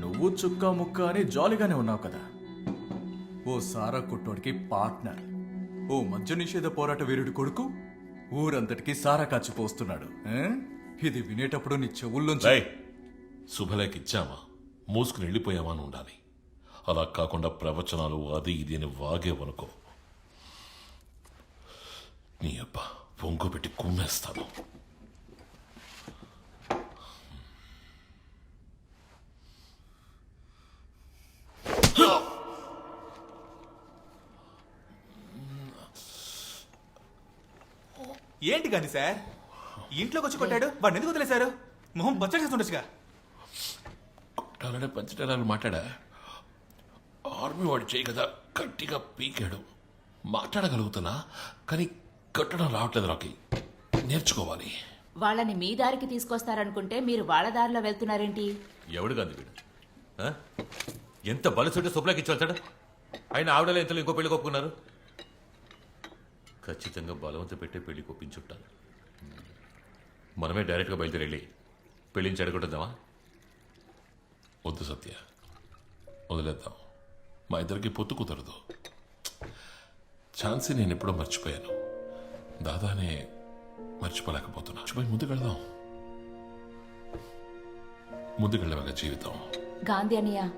నువ్వు చుక్క ముక్క అని జాలీగానే ఉన్నావు కదా. ఓ సారా కొట్టోడికి పార్ట్నర్. ఓ మద్య నిషేధ పోరాట వీరుడి కొడుకు. ఊరంతటికి సారా కాచిపోస్తున్నాడు ఇది వినేటప్పుడు నీ చెవుల్లోంచి శుభలేఖ ఇచ్చామా మూసుకుని వెళ్ళిపోయామా అని ఉండాలి. అలా కాకుండా ప్రవచనాలు అది ఇది అని వాగేవనుకో. నీ అబ్బా పొంగు పెట్టి కుమ్మేస్తాను. ఏంటి కానీ సార్? ఇంట్లోకి వచ్చి కొట్టాడు వాడిని ఎందుకు వదిలేశారు? మొహం బచ్చ చేస్తుండొచ్చుగా. కొట్టాలనే పంచడాలు మాట్లాడా? ఆర్మీ వాడు చేయి కదా గట్టిగా పీకాడు. మాట్లాడగలుగుతున్నా కానీ కట్టడం రావట్లేదు రాకి. నేర్చుకోవాలి. వాళ్ళని మీ దారికి తీసుకొస్తారనుకుంటే మీరు వాళ్ళ దారిలో వెళ్తున్నారేంటి? ఎవడు కాదు వీడు? ఆ? ఎంత బలసుంటే శుభ్లకి ఇచ్చి వెళ్తాడు ఆయన ఆవిడలో ఎంతలో ఇంకో పెళ్ళి కొప్పుకున్నారు? ఖచ్చితంగా బలవంత పెట్టే పెళ్ళి కొప్పించుంటారు మనమే డైరెక్ట్గా బయలుదేరి వెళ్ళి పెళ్ళిని చెడగొట్టుదామా వద్దు సత్య. వదిలేద్దాం. మా ఇద్దరికి పొత్తు కుదరదు. ఛాన్సీ నేను ఎప్పుడో మర్చిపోయాను. దాదానే మర్చిపోలేకపోతున్నా. మర్చిపోయి ముందుకెళ్దాం ముందుకెళ్ళవగా జీవితం. గాంధీ అనియా